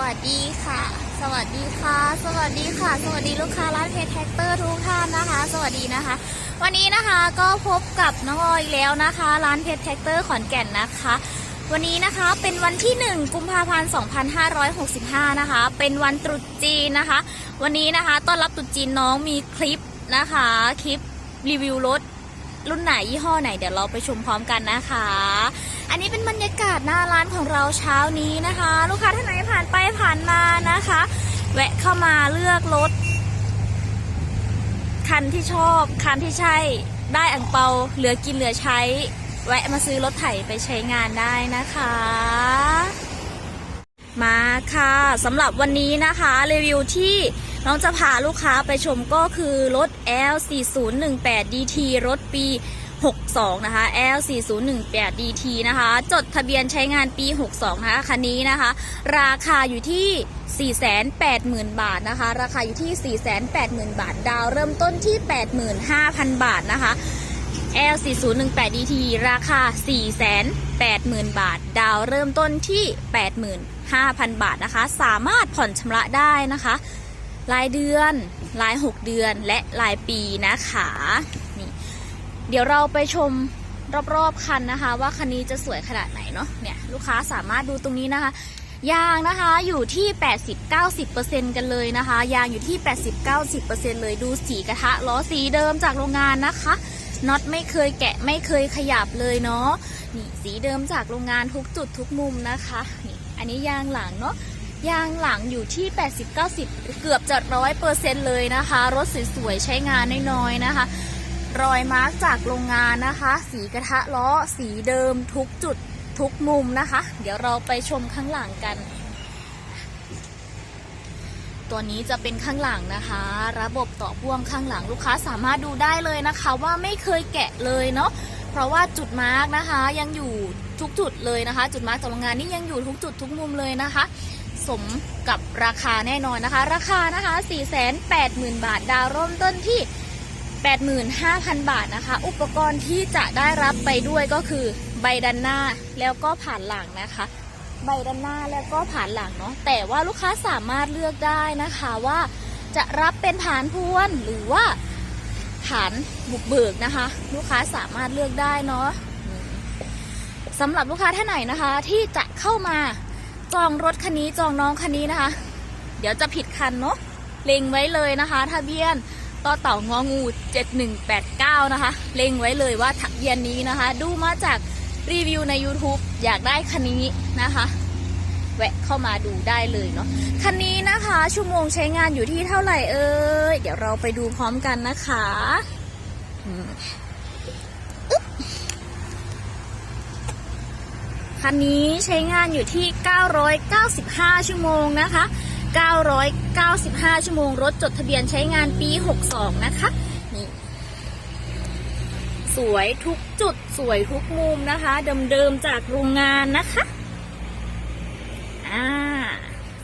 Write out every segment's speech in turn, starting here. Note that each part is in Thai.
วัสดีค่ะ สวัสดีค่ะ สวัสดีค่ะ สวัสดีลูกค้าร้านเพจแท็กเตอร์ทุกท่านนะคะ สวัสดีนะคะ วันนี้นะคะก็พบกับน้องออยแล้วนะคะ ร้านเพจแท็กเตอร์ขอนแก่นนะคะ วันนี้นะคะเป็นวันที่ 1 กุมภาพันธ์ 2565 นะคะ เป็นวันตรุษจีนนะคะ วันนี้นะคะต้อนรับตรุษจีนน้องมีคลิปนะคะ คลิปรีวิวรถ รุ่นไหนยี่ห้อไหนเดี๋ยวเราไปชมพร้อมกันนะคะ อันนี้เป็นบรรยากาศหน้าร้านของเราเช้านี้นะคะ ลูกค้าท่านไหนผ่านไปผ่านมานะคะ แวะเข้ามาเลือกรถ คันที่ชอบคันที่ใช่ได้อ่งเปาเหลือกินเหลือใช้ แวะมาซื้อรถไถไปใช้งานได้นะคะ มาค่ะสำหรับวันนี้นะคะรีวิวที่น้องจะพาลูกค้าไปชมก็คือรถ L4018 DT รถปี 62 นะคะ L4018 DT นะคะ จดทะเบียนใช้งานปี 62 นะคะคันนี้นะคะ ราคาอยู่ที่ 480,000 บาทนะคะ ราคาอยู่ที่ 480,000 บาท ดาวเริ่มต้นที่ 85,000 บาทนะคะ L4018 DT ราคา 480,000 บาท ดาวเริ่มต้นที่ 5,000 บาทนะคะ สามารถผ่อนชำระได้นะคะ รายเดือน ราย 6 เดือนและรายปีนะคะนี่เดี๋ยวเราไปชมรอบๆคันนะคะ ว่าคันนี้จะสวยขนาดไหนเนาะเนี่ยลูกค้าสามารถดูตรงนี้นะคะยางนะคะอยู่ที่ 80-90%กันเลยนะคะ ยางอยู่ที่ 80-90%เลยดูสีกระทะล้อสีเดิมจากโรงงานนะคะน็อตไม่เคยแกะไม่เคยขยับเลยเนาะนี่สีเดิมจากโรงงานทุกจุดทุกมุมนะคะนี่ อันนี้ยางหลังเนาะยางหลังอยู่ที่ 80-90 เกือบจะร้อยเปอร์เซ็นต์เลยนะคะ รถสวยๆ ใช้งานน้อยๆนะคะ รอยมาร์กจากโรงงานนะคะ สีกระทะล้อ สีเดิมทุกจุดทุกมุมนะคะ เดี๋ยวเราไปชมข้างหลังกัน ตัวนี้จะเป็นข้างหลังนะคะ ระบบต่อพ่วงข้างหลังลูกค้าสามารถดูได้เลยนะคะ ว่าไม่เคยแกะเลยเนาะ เพราะว่าจุดมาร์กนะคะยังอยู่ทุกจุดเลยนะคะ จุดมาร์กจากโรงงานนี่ยังอยู่ทุกจุดทุกมุมเลยนะคะ สมกับราคาแน่นอนนะคะ ราคานะคะ 480,000 บาท ดาวเริ่มต้นที่ 85,000 บาทนะคะ อุปกรณ์ที่จะได้รับไปด้วยก็คือใบด้านหน้าแล้วก็ผ่านหลังนะคะ ใบด้านหน้าแล้วก็ผ่านหลังเนาะแต่ว่าลูกค้าสามารถเลือกได้นะคะว่าจะรับเป็นฐานพวนหรือว่า ฐานบุกเบิกนะคะ ลูกค้าสามารถเลือกได้เนาะสำหรับลูกค้าท่านไหนนะคะ ที่จะเข้ามาจองรถคันนี้จองน้องคันนี้นะคะ เดี๋ยวจะผิดคันเนาะเล็งไว้เลยนะคะ ทะเบียนต่อเต่างองู 7189 นะคะ เล็งไว้เลยว่าทะเบียนนี้นะคะ ดูมาจากรีวิวใน YouTube อยากได้คันนี้นะคะ แวะเข้ามาดูได้เลยเนาะคันนี้ ชั่วโมงใช้งานอยู่ที่เท่าไหร่เอ่ยเดี๋ยวเราไปดูพร้อมกันนะคะคันนี้ใช้งานอยู่ที่ 995 ชั่วโมงนะคะ 995 ชั่วโมง รถจดทะเบียนใช้งานปี 62 นะคะ นี่ สวยทุกจุดสวยทุกมุมนะคะ เดิมๆจากโรงงานนะคะ อ่า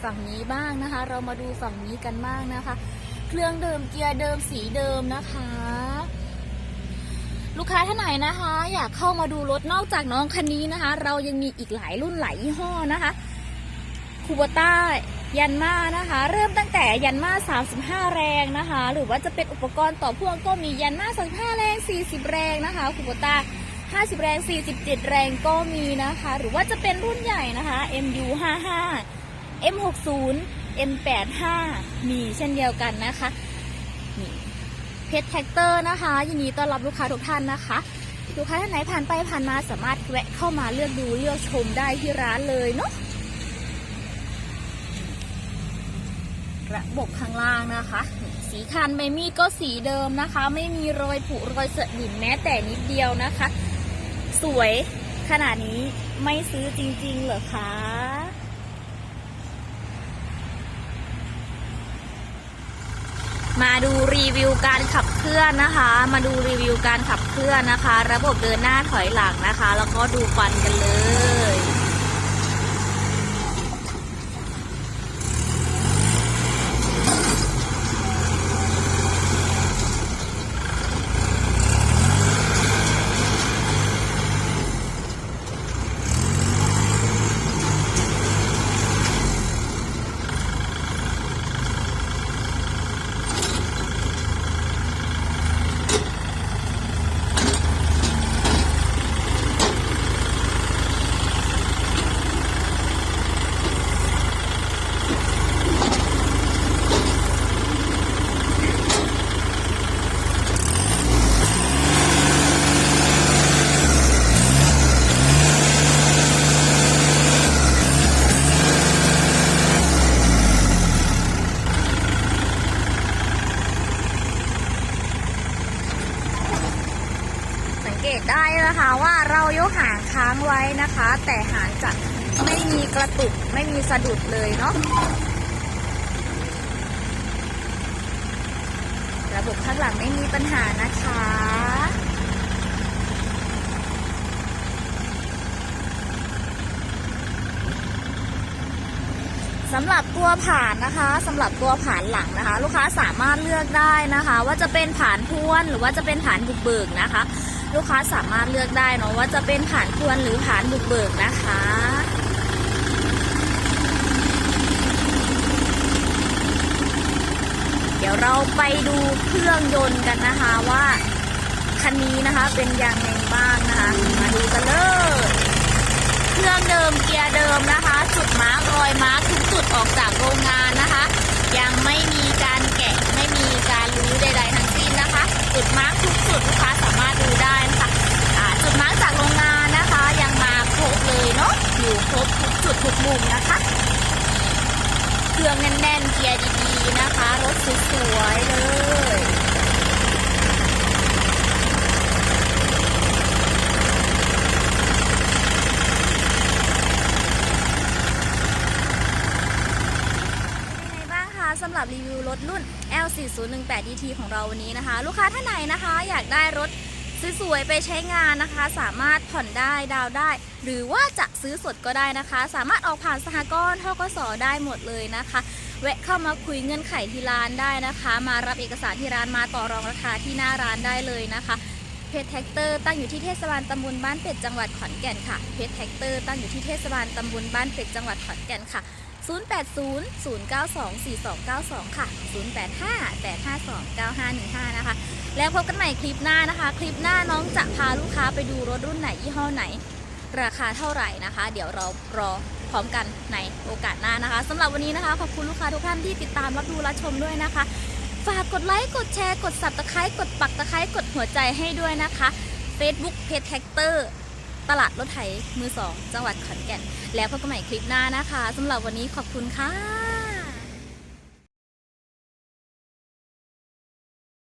ฝั่งนี้บ้างนะคะ เรามาดูฝั่งนี้กันบ้างนะคะ เครื่องเดิมเกียร์เดิมสีเดิมนะคะ ลูกค้าท่านไหนนะคะ อยากเข้ามาดูรถนอกจากน้องคันนี้นะคะ เรายังมีอีกหลายรุ่นหลายยี่ห้อนะคะคูบต้ายันมานะคะ เริ่มตั้งแต่ยันมา 35 แรงนะคะ หรือว่าจะเป็นอุปกรณ์ต่อพ่วงก็มียันมา35 แรง 40 แรงนะคะคูบต้า50 แรง 47 แรงก็มีนะคะ หรือว่าจะเป็นรุ่นใหญ่นะคะ MU 55 M60 M85 มีเช่นเดียวกันนะคะนี่เพชรแท็กเตอร์นะคะ ยินดีต้อนรับลูกค้าทุกท่านนะคะลูกค้าท่านไหนผ่านไปผ่านมาสามารถแวะเข้ามาเลือกดูเลือกชมได้ที่ร้านเลยเนาะระบบข้างล่างนะคะ สีคันไม่มีก็สีเดิมนะคะ ไม่มีรอยผุรอยสนิมแม้แต่นิดเดียวนะคะ สวยขนาดนี้ไม่ซื้อจริงๆเหรอคะ มาดูรีวิวการขับเคลื่อนนะคะ มาดูรีวิวการขับเคลื่อนนะคะ ระบบเดินหน้าถอยหลังนะคะ แล้วก็ดูฟันกันเลย ม ได้นะคะว่าเรายกหางค้างไว้ นะคะ แต่หางจะไม่มีกระตุกไม่มีสะดุดเลยเนาะระบบข้างหลังไม่มีปัญหานะคะสำหรับตัวผ่านนะคะสำหรับตัวผ่านหลังนะคะ ลูกค้าสามารถเลือกได้นะคะ ว่าจะเป็นผ่านพวนหรือว่าจะเป็นผ่านบุกเบิกนะคะ ลูกค้าสามารถเลือกได้เนาะว่าจะเป็นผ่านพวนหรือผ่านบุกเบิกนะคะเดี๋ยวเราไปดูเครื่องยนต์กันนะคะว่า คันนี้นะคะเป็นอย่างไรบ้างนะคะ มาดูกันเลย เครื่องเดิมเกียร์เดิมนะคะ จุดมาร์กรอย เครื่องแน่นๆเกียร์ดีๆนะคะ รถสวยๆเลยเป็นไงบ้างคะสำหรับรีวิวรถรุ่น L4018DT ของเราวันนี้นะคะ ลูกค้าท่านไหนนะคะ อยากได้รถ สวยๆไปใช้งานนะคะ สามารถผ่อนได้ดาวได้ หรือว่าจะซื้อสดก็ได้นะคะ สามารถออกผ่านสหกรณ์ทกสได้หมดเลยนะคะแวะเข้ามาคุยเงื่อนไขที่ร้านได้นะคะ มารับเอกสารที่ร้านมาต่อรองราคาที่หน้าร้านได้เลยนะคะเพชรแท็กเตอร์ตั้งอยู่ที่เทศบาลตำบลบ้านเป็ดจังหวัดขอนแก่นค่ะเพชรแท็กเตอร์ตั้งอยู่ที่เทศบาลตำบลบ้านเป็ดจังหวัดขอนแก่นค่ะ 0800924292 ค่ะ 0858529515 นะคะ แล้วพบกันใหม่คลิปหน้านะคะ คลิปหน้าน้องจะพาลูกค้าไปดูรถรุ่นไหนยี่ห้อไหน ราคาเท่าไหร่นะคะ เดี๋ยวเรารอพร้อมกันในโอกาสหน้านะคะสำหรับวันนี้นะคะขอบคุณลูกค้าทุกท่านที่ติดตามรับดูรับชมด้วยนะคะ ฝากกดไลค์กดแชร์กดสับตะไคร้กดปักตะไคร้กดหัวใจให้ด้วยนะคะ Facebook เพจแท็กเตอร์ตลาดรถไถมือสองจังหวัดขอนแก่น แล้วพบกันใหม่คลิปหน้านะคะสำหรับวันนี้ขอบคุณค่ะ